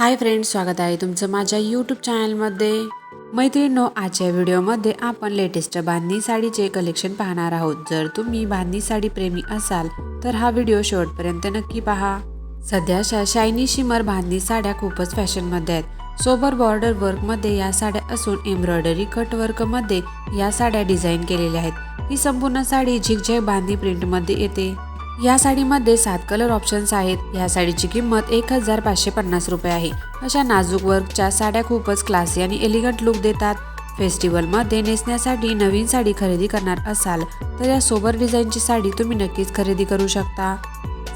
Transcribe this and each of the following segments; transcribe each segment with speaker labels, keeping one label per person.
Speaker 1: Hi friends स्वागत आहे तुमचं माझ्या यूट्यूब चॅनलमध्ये. मैत्रिणींनो आजच्या व्हिडिओमध्ये आपण लेटेस्ट बांधणी साडीचे कलेक्शन पाहणार आहोत. जर तुम्ही बांधणी साडी प्रेमी असाल तर हा व्हिडिओ शेवटपर्यंत नक्की पहा. सध्याच्या शायनी शिमर बांधणी साड्या खूपच फॅशनमध्ये आहेत. सोबर बॉर्डर वर्कमध्ये या साड्या असून एम्ब्रॉयडरी कट वर्कमध्ये या साड्या डिझाईन केलेल्या आहेत. ही संपूर्ण साडी झिगझॅग बांधणी प्रिंटमध्ये येते. या साडीमध्ये सात कलर ऑप्शन्स आहेत. या साडीची किंमत एक हजार पाचशे पन्नास रुपये आहे. अशा नाजूक वर्कच्या साड्या खूपच क्लासी आणि एलिगंट लुक देतात. फेस्टिवलमध्ये नेसण्यासाठी नवीन साडी खरेदी करणार असाल तर या सोबर डिझाईनची साडी तुम्ही नक्कीच खरेदी करू शकता.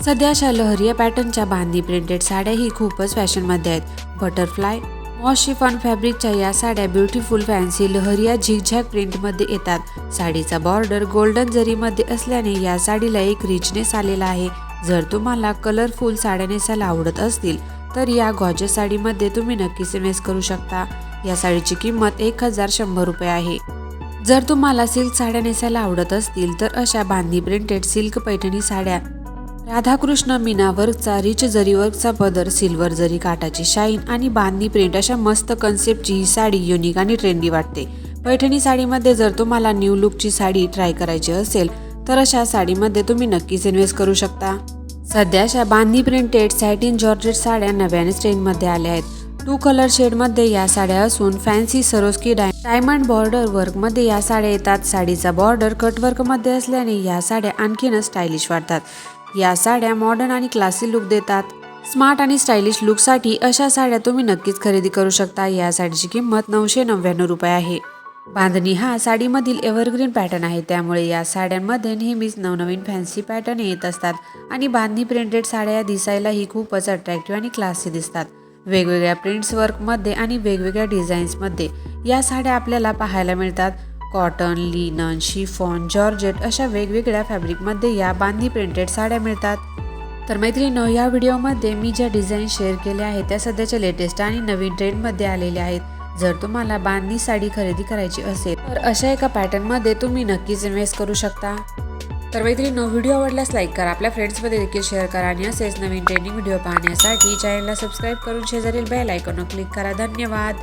Speaker 1: सध्या अशा लहरिया पॅटर्नच्या बांधणी प्रिंटेड साड्याही खूपच फॅशनमध्ये आहेत. बटरफ्लाय मॉश शिफॉन फॅब्रिकच्या या साड्या ब्युटिफुल फॅन्सी लहरिया झिगझॅग प्रिंटमध्ये येतात. साडीचा बॉर्डर गोल्डन जरीमध्ये असल्याने या साडीला एक रिचनेस आलेला आहे. जर तुम्हाला कलरफुल साड्या नेसायला आवडत असतील तर या गॉजस साडीमध्ये तुम्ही नक्कीच इन्व्हेस्ट करू शकता. या साडीची किंमत एक हजार शंभर रुपये आहे. जर तुम्हाला सिल्क साड्या नेसायला आवडत असतील तर अशा बांधणी प्रिंटेड सिल्क पैठणी साड्या राधाकृष्ण मीना वर्कचा रिच जरी वर्कचा पदर सिल्वर जरी काटाची शाईन आणि बांधणी प्रिंट अशा मस्त कन्सेप्टची ही साडी युनिक आणि ट्रेंडी वाटते. पैठणी साडीमध्ये जर तुम्हाला न्यू लुकची साडी ट्राय करायची असेल तर अशा साडीमध्ये तुम्ही नक्कीच इन्व्हेस्ट करू शकता. सध्या अशा बांधणी प्रिंटेड सॅटिन जॉर्जेट साड्या नव्याने ट्रेंडमध्ये आल्या आहेत. टू कलर शेडमध्ये या साड्या असून फॅन्सी सरोस्की डाय डायमंड बॉर्डर वर्कमध्ये या साड्या येतात. साडीचा बॉर्डर कटवर्कमध्ये असल्याने या साड्या आणखीनच स्टायलिश वाटतात. या साड्या मॉडर्न आणि क्लासी लुक देतात. स्मार्ट आणि स्टायलिश लुकसाठी अशा साड्या तुम्ही नक्कीच खरेदी करू शकता. या साडीची किंमत नऊशे नव्याण्णव रुपये आहे. बांधणी हा साडीमधील एव्हरग्रीन पॅटर्न आहे. त्यामुळे या साड्यांमध्ये नेहमीच नवनवीन फॅन्सी पॅटर्न येत असतात आणि बांधणी प्रिंटेड साड्या दिसायलाही खूपच अट्रॅक्टिव्ह आणि क्लासी दिसतात. वेगवेगळ्या प्रिंट्स वर्कमध्ये आणि वेगवेगळ्या डिझाईन्समध्ये या साड्या आपल्याला पाहायला मिळतात. कॉटन लिनन शिफॉन जॉर्जेट अशा वेगवेगळ्या फॅब्रिकमध्ये या बांधी प्रिंटेड साड्या मिळतात. तर मैत्रिणी या व्हिडिओमध्ये मी ज्या डिझाईन शेअर केल्या आहेत त्या सध्याच्या लेटेस्ट आणि नवीन ट्रेंडमध्ये आलेल्या आहेत. जर तुम्हाला बांधणी साडी खरेदी करायची असेल तर अशा एका पॅटर्नमध्ये तुम्ही नक्कीच इन्व्हेस्ट करू शकता. तर मैत्रिणीनो व्हिडिओ आवडल्यास लाईक करा आपल्या फ्रेंड्समध्ये देखील शेअर करा आणि असेच नवीन ट्रेंडिंग व्हिडिओ पाहण्यासाठी चॅनलला सबस्क्राईब करून शेजारील बेल आयकॉनवर क्लिक करा. धन्यवाद!